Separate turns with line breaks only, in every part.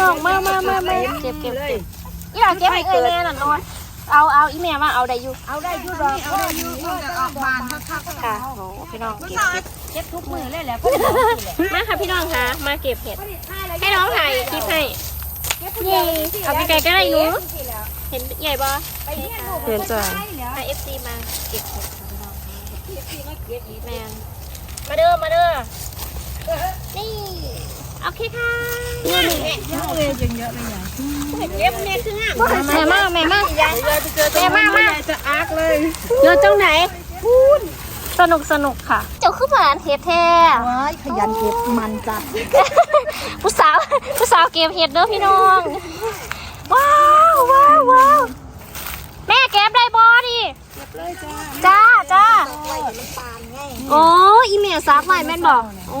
น้องมามามามาเก็บเก็บเก็บอีหล่าเก็บให้เอ้ยแม่น่ะนอนเอาเอาอีแม่มาเอาได้อยู่
เอาได้อยู่ดอกเอาได้อยู่ออกบานคัก
ค่ะโอ้พี่น้องเก็บเก็บ
ๆเก็บทุกมือเลยแหละ
มาค่ะพี่น้องคะมาเก็บเห็ดให้น้องถ่ายคลิปให้เย่เอาไปไกลก็ได้หนูเห็นใหญ่ปะ
เห็นจ้ะ
พาเอฟซีมาเก็บเห็ดค่ะพี่น้องแมนมาเด้อมาเด้อนี่ โอเคค่ะนี่นี่แม่
เยอะเลยยังเยอะเลยใหญ่
เก็บแม่คืองามแม่มาแม่มาแม่มามา
จะอาร์กเลย
เยอะจังไหนสนุกสนุกค่ะ เจ้าคือหวานเห็ดแท้
ว้ายขยันเก็บมันจัด
ผู้สาวผู้สาวเก็บเห็ดเด้อพี่น้องว้าวว้าวว้าวแม่เก็บได้บอดิจ้าจ้าโอ้อีเมียซักใหม่แม่บอกโอ้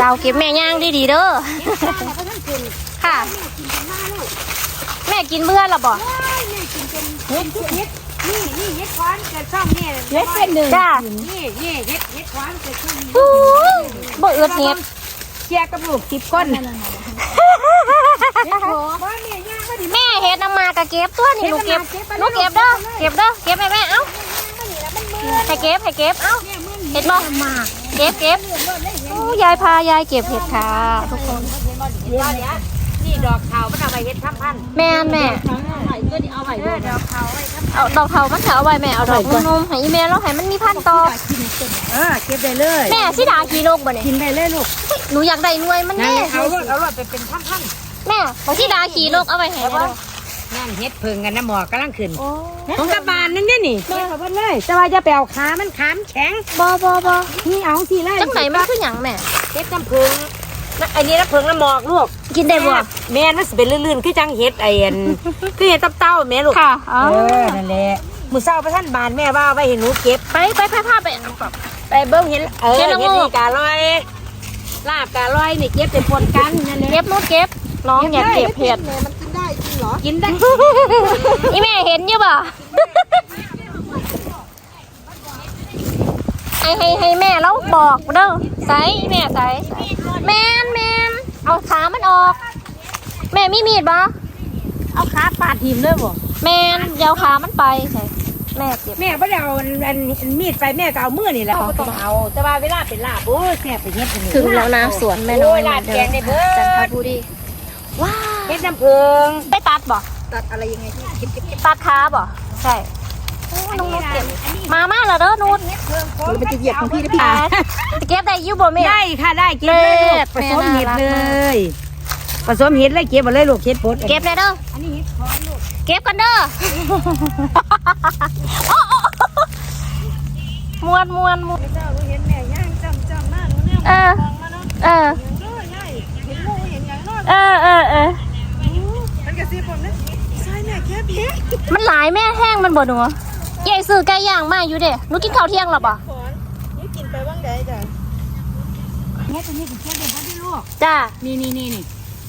สาวเก็บแม่ย่างดีๆเด้อ ค่ะ แม่กินเบื่อหรอบ่
เฮ็ดเฮ็ดนี่นี่เฮ็ดควันเกิดช่องนี่เฮ็ดเป็นหนึ่ง
จ้า
นี่นี่เฮ็ดเฮ็ดควันเกิดช่องนี้
อู้บ่เอือดเน็ด
เชียร์กับลูกสิบคนเฮ็ดโหว่าแม่ย่างก็ดี
แม่เฮ็ดน้ำมากะเก็บตัวนี่หนูเก็บหนูเก็บเด้อเก็บเด้อเก็บให้แม่เอ้าให้เก็บให้เก็บเอ้าเห็ดบ่เก็บเก็บอู้ ยายพายายเก็บเห็ดค่ะ ทุกคน
เดี๋ยวเดี๋ยวนี่ดอกขาวมันเอาไปเฮ็ดทำพันธุ์
แม่นแม่
เออดอกขาวไว้ทำ
เอาดอกเทามันจะเอาไว้แม่เอาดอกนุ่มๆให้อีแม่แล้วให้มันมีพันธุ์ต่อ
เออเก็บได้เลย
แม่สิดากี่โลกบ่เนี่ย
กินได้เลยลูก
หนูอยากได้หน่วยมัน
นั่น
แน่
เอารถเอารถไปเป็นพันพัน
แม่บอกสิดาขี่โลกเอาไว้ให้ แม่ดู
นั่นเฮ็ดเพิงกันนะหมอกกำลังขึ้น
โอ้
ของกระบาลนั่นเนี่ยนี่แม่เขาเพิ่นเลยแต่ว่าจะไปเอาขามันขามแข็ง
บ่บ่บ่
นี่เอาสิเลย
จังไหนมันคือหยังแม่
เฮ็ดน้ำเพิงนะอันนี้น้ำเพิงน้ำหมอกลูก
กินได้บ่
แม่มันสิเป็นลื่นๆคือจังเฮ็ดไอ้อันคือเฮ็ดตับเต้าแม่ลูก
ค่ะอ๋อ
เออนั่นแหละมื้อเช้าไปท่านบานแม่ว่าไว้ให้หนูเก็บ
ไปไปไปพาไปอันนั้นก่อน
ไปเบิ่งเห็นเออ
เก็
เฮ็
บ
ด
ละโงก
นี่กะลอยลาบกะลอยนี่เก็บเป็นปนกันนั่นแหละ
เก็บนู้นเก็บน้องอยากเก็บเห็ด
กินได้
อีแม่เห็นอยู่บ่ให้ให้ให้แม่แล้วบอกเด้อใส่แม่ใส่ใส่แม่นแม่นเอาขามันออก แม่มีมีดบ่
เอาขาปาดทิ่มเลยบ่
แม่นเดี๋ยวขามันไปใส่แม่เก็บ
แม่บ่ได้เอาอันอันอันมีดไปแม่ก็เอามือนี่แหละ
เอา
บ่ต้องเอา แต่ว่าเวลาเป็นลาบโอ้ยแซ่บไปเฮ็ดอันนี้
ถึงแล้วนะสวนแม่น้อย
โอ้ยลาดแกงได้เบิด
จันทบุรีว้าว
เฮ็ดน้ำเพิง
ไปตัดบ่
ตัดอะไรยังไงที่เก็บเก็บเก็บ
ตัดขาบ่ใช่โอ้น้องนุชเก็บมามาแล้วเด้อนุช
มันเป็นเหยียบของพี่นะพี่
อ่าเก็บได้อยู่บ่แม่
ได้ค่ะได้เก็บเลยลูกผ
แม่
สมเห็ด
น่ารัก
เล
มาก
ยผสมเห็ดเลยเก็บมาเลยลูกเห็ดปด
เก็บเลยเด้อ
อันนี้เห็ดคอนลูก
เก็บกันเด้อโอ้โอ้มวนมวนมวน
เจ้ารู้เห็นแม่ย่างจำจำหน้าหนูเนี่ย
เออ
มองมาเนาะ
เออ
เนาะใหญ่เห็นงูเห็นอย่างเนาะ
เออเออเออ
มันกระซิบผมนะใช่แม่แค่เพียง
มันหลายแม่แห้งมันบ่หนูใหญ่ซื้อไก่ย่างมาอยู่เด้หนูกินข้าวเที่ยงหรอบ่
ขอนนี่กินไปบ้างได้จ้ะเห็ดตัวนี้เป็นเห็ดเด็ดเขาได้ลูก
จ้า
นี่นี่นี่นี่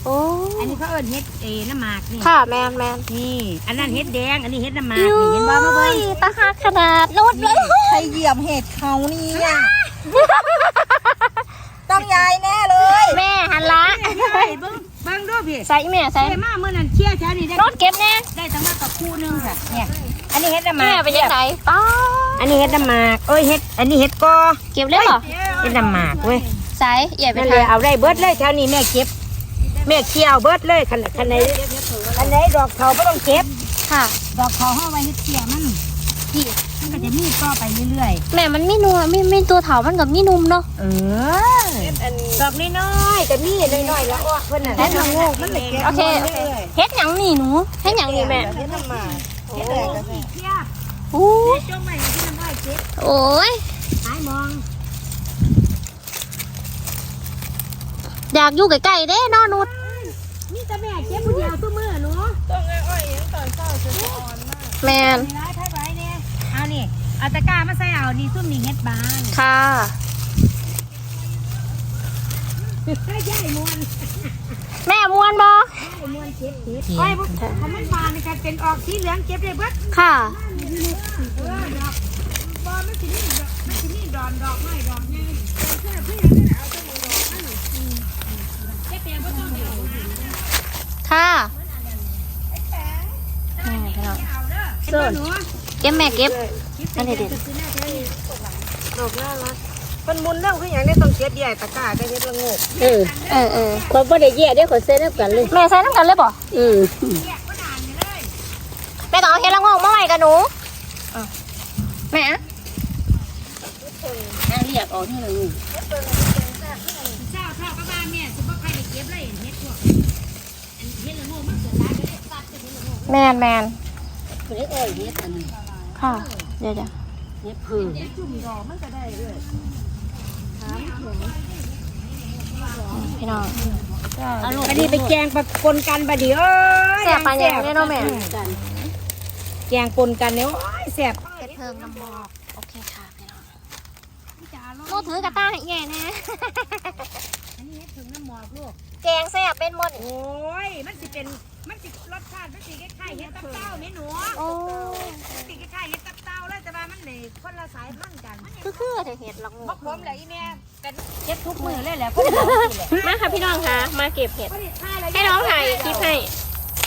โอ้
อันนี้เขาเอิ้นเห็ดเอน้ำหมากนี่
ค่ะแมนแมน
นี่ อันนั้นเห็ดแดง อันนี้เห็ดน้ำหมาก
ยุ้
นี่เห็นบ่มาเบิ่
ย
ง
ตาหักขนาดนุดเลย
ใครเหยียบเห็ดเขาเนี่ยต้องยายแน่เลย
แม่หันละ
เฮ้ยเบิ่ง เบิ่งดูพี่
ใส่แม่ใส่
ใส่มาเมื่อนั้นเชี่ยแถวนี้ได้
รถเก็บแน่
ได้ตั้งแต่กับคู่หนึงค่ะเนี่ยอันนี้เห็ดน้ำหมา
แม่
ก
เป็นยังไงป้า
อันนี้เห็ดน้ำหมากเอ้ยเห็ดอันนี้เห็ดกอ
เก็บเลยเหรอ
เห็ดน้ำหมากเว้ย
ใส่ใหญ่ไป
นั่น
ทา
เลยเอาได้เบิดเลยแถวนี้แม่เก็บแม่เคี่ยวเบิดเลยคันคันไหนคันไหนดอกเขาไม่ต้องเก็บ
ค่ะ
ดอกเขาห้าไว้เฮ็ดเคี่ยวมันพี่มันก็จะมีต่อไปเรื่อย
แม่มันมีนัวมีมีตัวเถามันกับมีนุ่มเนาะ
ๆเออ ดอกน้อยๆแต่มีน้อยๆแล้วอ้อเพิ่นน่ะ
เห็ดละโงกมันเลยแกะ
โอเคเฮ็ดหยังนี่หนูเฮ็ดหยังนี่แม่
เห็ดน้ำหมากเห็ดแดงก็ใส่
เคี่ยว
อู้
จมใหม่ที่น้ำอ้อยเก็บ
โอ้ย
หายมอง
อยากอยู่ใกล้ๆเด้เนอนุด
นี่แต่แม่เก็บผู้เดียวตัวมือหนูต้องเอา
แมน
มีร้ายไผ่ไว้เนี่ยเอานี่เอาตะกร้ามาใส่เอานี่ซุ่มนี่เฮ็ดบาน
ค่ะ
ให้ย่ายมวน
แม่มวนบอ
มวนเก็บเฮ็ดไอ้พวกถ้ามันบานนี่ก็เป็นออกสีเหลืองเก็บได้เบิด
ค่ะ
เออดอกบอมันสินี่ดอกมันสินี่ดอนดอกไม้ดอกยังเพื่อเพื่อเอาตัวดอกมันเก็บแปลงบ่ต้องเดียว
ค่ะนี่พี่น้อง
เอาเด้อเสื้อหนู
เก็บแม่เก็บอันนี้เด็ด
ดอกน่ารัก เพิ่นมุนเรื่องคือหยังได้ต้องเก็บใหญ่ตะกร้าก็เฮ็ดละโงก
เออ
เออเออ
คนบ่ได้แย่เด้อคนเซ็นกันเลย
แม่ใส่น้ำกันเลยบ่
อืม
แม่ต้องเอาเฮ็ดละโงงมาไว้กับหนูอ้าวแม่อะ
นั่งเรียกออกนี่เลย
เจ้าเท่ากับบ้านเนี่ยสิบ่ใครได้เก็บเลยเฮ็ดพวกอันเฮ็ดละโงกมันเกิดหลายก็ได้ตัดไปเฮ็ดละโงก
แมนแมน
คนนี้เอ้ยเฮ็ดอันนี้
ค่ะเดี๋ยวเดี๋ยว
เฮ็ดพึ่ง
พี่น้อง
อันนี้ไปแกงปะปนกันบะเดี๋ยว
แซ่บปานยังเนี่ยเนาะแม่
กัน
แกงปนกันเนี่ยโอ้ยแซ่บ
เฮ็ดเพิ่มน้ำหมอกโอเคค่ะพี่น้องหนูถือกระต้าให้แง่แน่
อันนี้เฮ็ดถึงน้ำหมอกลูก
แกงแซ่บเป็นหมด
โอ้ย มันสิเป็น มันสิรสชาติ มันสิคล้ายๆเฮ็ดตับเต้าแม่หนู
โอ้
มันสิคล้ายๆเฮ็ดตับเต้าเลยแต่ว่ามันนี่คนละสายพันธุ์กัน
คือคือแต่เห็ดละงู
บ่ผมแหละอีแม่เป็นเฮ็ดทุกมื้อเลยแหละคนเดียวนี่แหละ
มาค่ะพี่น้องคะมาเก็บเห็ด
บ่ได้ทายแล้ว
ให้น้องถ่ายคลิปให้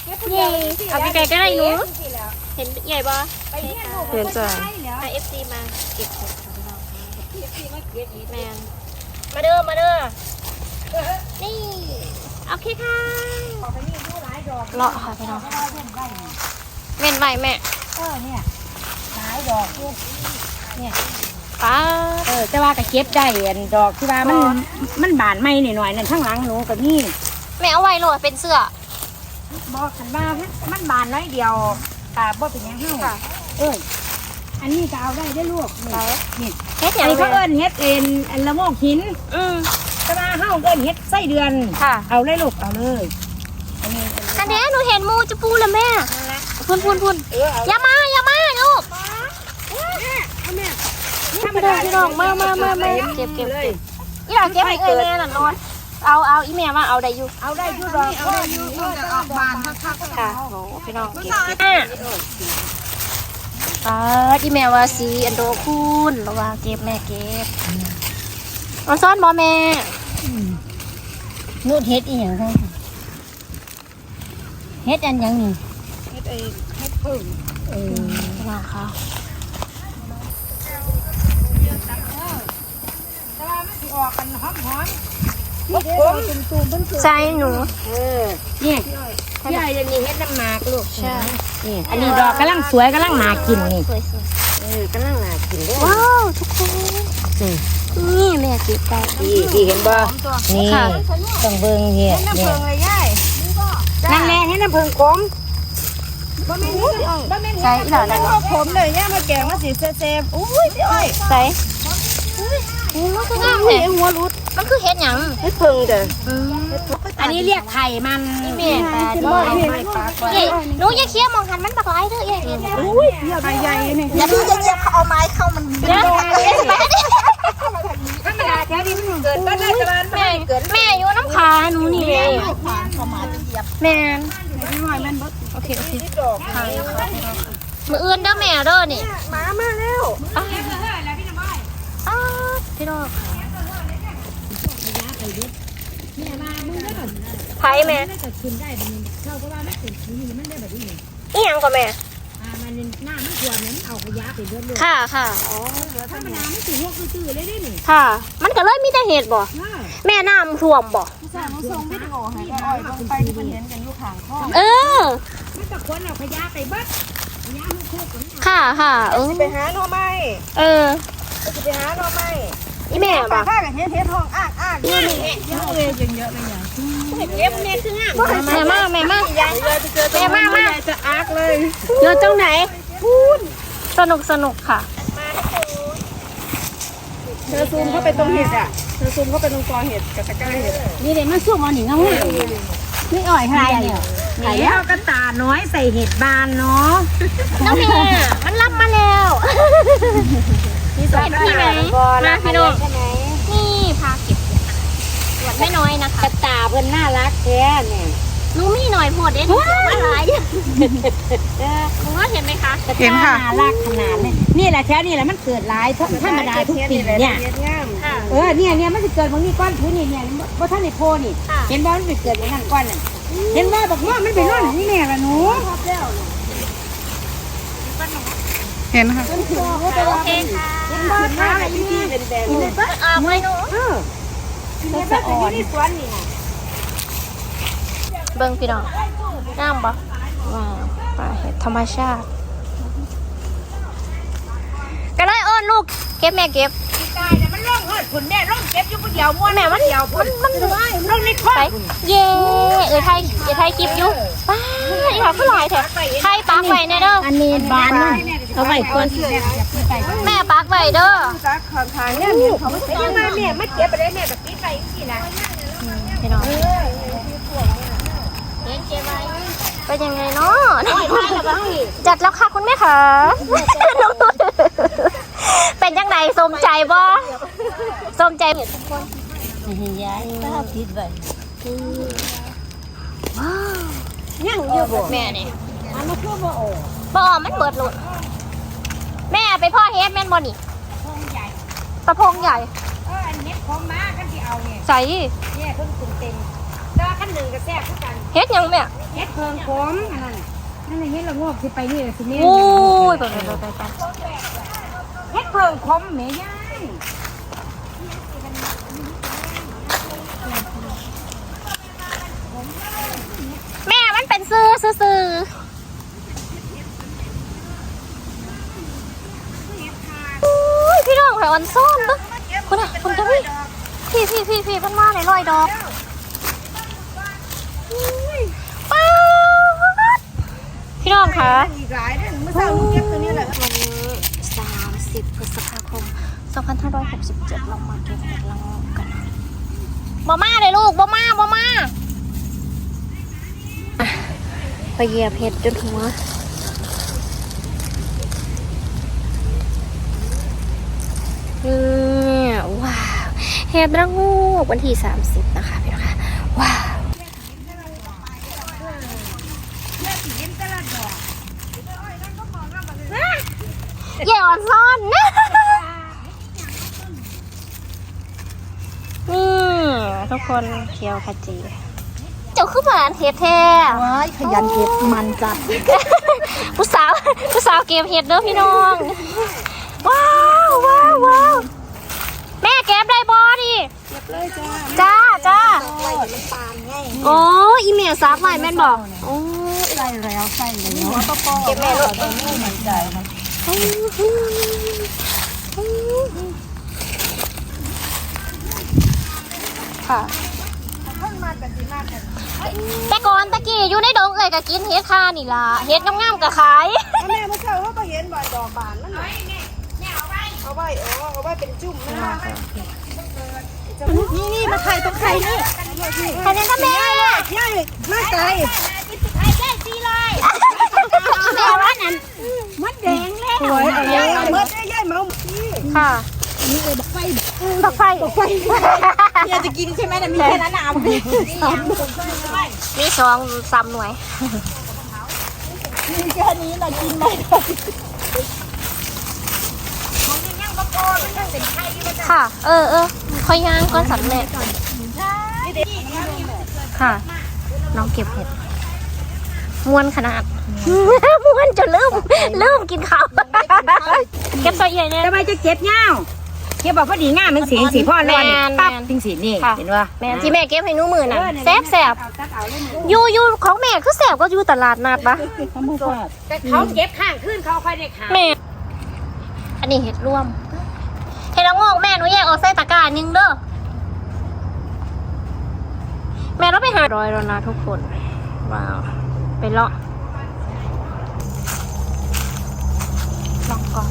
เก็บผู้เดียวสิ
เอาไปไกลก็ได้หนู
สิแล้ว
เห็นใหญ่ปะ
ไปเรียนลูก
เห็นจ้ะ
ไปแล้ว
ไอเอฟซีมาเก็บเห็ดค่ะพี่น้องแมนมาเด้อมาเด้อ นี่โอเคค่ะ
ออกไปนี่ดูหลายดอก
เลาะค่ะพี่น้อง
เพราะว่าเพิ่นไว้นี่
เว้นไว้แม่
เออเนี่ยหลายดอกอยู่เนี่ย
ป้า
เออแต่ว่าก็เก็บได้อันดอกที่ว่ามันมันบานไม่หน่อยๆนั่นข้างหลังหนูกับนี่
แม่เอาไว้โหลดเป็นเสื้อ
บอกกันว่ามันบานน้อยเดียวแต่บ่เป็นหยังเฮาเอ้ยอันนี้ก็เอาได้ได้อลูกนี่นี่
เฮ็ดอ
อั
ย่านง
นี้เขาเอิ้นเฮ็ดเอ็นอันละโมกหิน
อืม
แต่ว่าเฮาเอิ้นเฮ็ดไส้เดือน
ค่ะ
เอาเลยลูกเอาเลยอันนี้
อันนี้หนูเห็นมูจะปูแล้วแม่
นั่นแหละ
พุ่นพุ่นพุ่น
เออเอา
อย่ามาอย่ามาลูก
เอาแม่
ธรรมดาพี่น้องมามามามาเก็บเก็บเก็บอีหล่าเก็บให้เอ้ยแม่น่ะนอนเอาเอาอีแม่มาเอาได้อยู่
เอาได้อยู่ดอกเอาได้อยู่เออแต่ออกบานคักๆ
ค่ะโหพี่น้องเก็บเก็บอ่าอีแม่ว่าสีอันโดคูณระว่าเก็บแม่เก็บ เอาซ่อนบ่แม่
นูดเฮ็ดอีหยังได้เฮ็ดอันหยังนี่
เฮ็ดไอ้เฮ็ดพึ่ง
เออ
พี่น้องค่ะ
แต่ว่ามันสิออกกันหอมๆนี่เด้อตุ่มๆเพิ่น
ใจหนู
เออเนี่ยพี่ไอ้ยังมีเฮ็ดน้ำหมากลูก
ใช่
นี่อันนี้ดอกกำลังสวยกำลังน่ากินนี่
สวย
เออกำลังน่ากินเด้อ
ๆว้าวทุกคน นี่แม่เก็บไป
ดีดีเห็นบ่นี่
ค่ะ
ต้องเบิ่งเฮ็ดเนี่ย
เลยย่าย
นั่นแหละให้น้ำผึ้งขมบ่แม่นบ่แม่น
ใส่อีหล่าได้บ่
ผมเลยย่ามาแกงมาสีเซฟอุ้ยพี่อ้อย
ใส่อุ้ยมันคืองามแท้หัวรุดมันคือเฮ็ดหยัง
เฮ็ดผึ้งเด้อ
อืม
อันนี้เรียกไข่มัน
นี่แม่ตาดีเอ้ยหนูอย่าเคี้ยวมองหันมันบักหลายเด้อเอ้ยเอ้ย
อุ้ยไข่ใหญ่นี่
อย่าดูจะเหยียบเขาเอาไม้เข้ามัน
เดี๋ยวเอ้ยไปดิ
ธรรมดาแท้นี่มันเกิดบ่ได้ตะวัน
แม่แม่อยู่น้ำขาหนูนี่แม่
ผ่านเข้ามาจะเหยียบ
แม่โอเคโอเคมืออื่นเด้อแม่เด้อนี่
หมามาแล้ว
อ้าวอ้าวพี่น้องไผแม่
ก็ขึ้นได้บัดนี้เข้าเพราะว่ามันเป็นสีนี่มันได้แบบนี้
อีหยังก็แม่
อ่า มันหน้ามันขวดนั้นเอาขยะไปเบิดเลย
ค่ะค่ะอ๋อ
ธรรมดามันสิหัวตื้อๆเลยเด้นี่
ค่ะ มันก็เลยมีแต่เห็ดบ่
ว้า
แม่น้ำท่วมบ่
ใช่มึงส่งวิดีโอให้ก็อ้อยลงไปที่มันเห็นกันอยู่ข้างข้อ
เออ
มันตะคนเอาขยะไปเบิดขยะมันโคกกัน
ค่ะค่ะเออ
ไปหาหน่อไม้
เออ
จะไปหาหน่อไม้
อีแม่
ปลา
บ่
ข้ากับเฮ็ดเฮ็ดทองอ้างอ้างเยอะเลยเยอะเลยเยอะเลยอย่าง
เก็บเนี่ยคืองาม
แม่มาแม่มาแม่มามา
จะอาร์กเลย
อยู่ตรงไหนสนุกสนุกค่ะ
เธอซูมเข้าไปตรงเห็ดอะ เธอซูมเข้าไปตรงกอเห็ดกับตะกร้าเห็ด
นี่เด้มันซุ่มเอานี่งามๆนี่อ้อยหายเนี่ย
นี่เอากระตาน้อยใส่เห็ดบานเนาะ
น้องแม่มันรับมาแล้วเห็นพี่ไหมมาพี่น้องนี่พาเก็บเห็ดส่วนไม่น้อยนะคะ
กระตาเพิ่นน่ารักแท้เนี่ย
หนูมีหน่อยโพดเด็ดมาหลายหนูว่าเห็นไหมคะ
เห็นค่ะ น่ารักขนาดนี้นี่แหละแท้นี่แหละมันเกิดหลายธรรมดาทุกปีเนี่ย
ค่ะ
เออเนี่ยเนี่ยมันจะเกิดบางนี้ก้อนพื้นนี่เนี่ยบ่ท่านในโพนี่
ค่ะ
เห็นบ่มันไปเกิดบางนั้นก้อนน่ะเห็นว่าบอกว่ามันไปนอนนี่แม่ละหนู
เห็นค่ะ
โอเคค่ะ
เห็นบ่ขาอะไรนี่เป็นแบง
ออกเลยหนู
เออเห็นบ่อยู่ในสวนนี่น่ะ
เบิ้งพี่น้องงามปะว้าวปลาเห็ดธรรมชาติ ก็เลยเอิ้นลูก เก็บแม่เก็บ
ตายเนี่ยมันร่องเฮิดผุนแม่ร่องเก็บอยู่ผู้เดียวม้วน
แม่มัน
เดียวผุน
มัน
ร่องในคอ
ไปเย่เออไทยเออไทยคลิปอยู่ป้าอีหลาคือหลายแท้ไทยปักไว้แน่เด้อ
อันนี้บานมันเอาไว้ก่อน
แม่ปักไว้เด้อ
ซักขอนทางเนี่ยเขาไม่
ยังมาแม่ไม่เก็บไปได้แม่แบบนี้ไปสินะ
พี่น้อง เป็นยังไงเนาะจัดแล้วค่ะคุณแม่ค่ะเป็นยังไงสมใจบ่สมใจทุกคน
ย้ายป้าผิดไป
ยังอยู่บ่
แม่นี่
อันนี้คือบ่โอ้
บ่มันเบิดหลุดแม่ไปพ่อเฮ็ดแม่นบ่นี่
ทงใหญ่
ตะพงใหญ่
เอออันเน็ตของม้ากันที่เอาเนี่ย
ใส่
เนี่ยเพิ่งตุ่มเต็มแต่ว่าขั้นหนึ่งก็แซ่บคือกัน
เฮ็ดยังแม่
เฮ็ดเพิงขมอันนั้นนั่นน่ะเฮ็ดละงอกสิไปนี่ล่ะสิแม่
โอ้ยไปไปไปไปไป
เฮ็ดเพิงขมแม่ยาย
แม่มันเป็นซื้อซื้อซื้อโอ้ยพี่น้องไผ่ออนซ่อนปะคุณอะคุณจะพี่พี่พี่พี่พี่มันมาในรอยดอกอุ้ยป๊าด พี่น้องคะ
อีกหลายเด้อเมื่อเช้าลูกเก็บตัวนี้แหละ
วันนี้30พฤษภาคม2567เรามาเก็บเห็ดละโงกกันนะบ่มาเลยลูกบ่มาบ่มาอะไปเหยียบเห็ดจนหัวเนี่ยว้าวเห็ดละโงูวันที่ 30 นะคะพี่น้องคะว้าว เย่อ่อนซ่อนนะนี่ทุกคนเคียวขจี เจ้าคือหวานเห็ดแท้
ว้ายขยันเก็บมันจัด
ผู้สาวผู้สาวเก็บเห็ดเด้อพี่น้อง ว้าวว้าวว้าวแม่เก็บได้บอดิจ้าจ้าโอ้อีเมียซักไว้แม่นบอกโอ้
ใส่แล้วใส่เลยเนาะ
เก็บแม่ลูก ค่ะแต่ก่อนตะกี้อยู่ในดงเอ่ยก็กินเฮ็ดค่านี่ล่ะเฮ็ดงามๆก็ขาย
แม่เมื่อเช้าเขาก็เห็นบ่ดอกบานมันน่ะเอาไว้เอาเอาไว้เป็นจุ่มนะ
นี่นี่มาไข่ตรงไข่นี่
ใครเล่นกับแม่
ใช่มาไกล
แม่ว่านั่น
มันแดงแล้ว
สวยเอาไว้เอาเมื่อได้ย่ายเมา
ค่ะบักไฟบักไฟ
อยากจะกินใช่ไหมแต่มีแค่นั้นน่ะเอาไป
มีสองสามหน่วย
แค่นี้น่ะกินไม่ได้
ค่ะ เออเออคอยย่างก้อนสำเร็จค่ะ น้องเก็บเห็ด ม้วนขนาดม้วนจนลืมลืมกินข้าวเก็บตัวใหญ่เนี่ย
ทำไมจะเก็บเงาเก็บบอกพอดีงามมันสีสีพ่อร้อน
แม่น
ปั๊บ
แม่น
จริงสีนี่
ค่ะ
เห็นว่า
แม่ที่แม่เก็บให้หนูมือน่ะแซ่บแซ่บอยู่อยู่ของแม่คือแซ่บก็อยู่ตลาดนัดปะ
ธรรมชาติ
แต่เขาเก็บข้างขึ้นเขาค่อยได้ขาย
แม่อันนี้เห็ดร่วมเห็ดละโงอกแม่หนูแยกออกใส่ตะกร้าหนึงเด้อแม่เราไปหาร้อยแล้วนะทุกคนว้าว ไปเลาะลองก่อน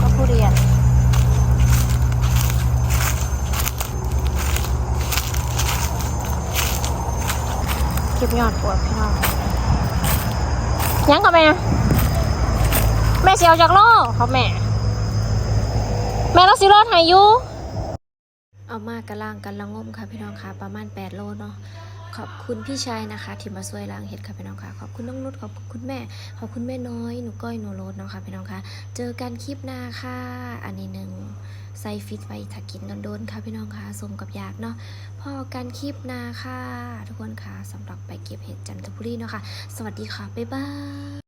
ก็ผู้เรียนเก็บยอดปวดพี่น้องยังกับแม่แม่เสียวจากโลกเขาแม่ แม่เราสิรอดหายอยู่ เอามากกระล่างกันละงมค่ะพี่น้องค่ะประมาณ 8 โลเนาะขอบคุณพี่ชายนะคะ ที่มาช่วยล้างเห็ดค่ะพี่น้องค่ะขอบคุณน้องนุชขอบคุณแม่ ขอบคุณแม่น้อยหนูก้อยหนูโรสเนาะค่ะพี่น้องค่ะ เจอกันคลิปหน้าค่ะ อันนี้หนึ่งใส่ฟิตไว้ถ้ากินโดนๆค่ะพี่น้องค่ะสมกับยากเนาะพอกันคลิปหน้าค่ะ ทุกคนค่ะสำหรับไปเก็บเห็ดจันทบุรีเนาะค่ะ สวัสดีค่ะบ๊ายบาย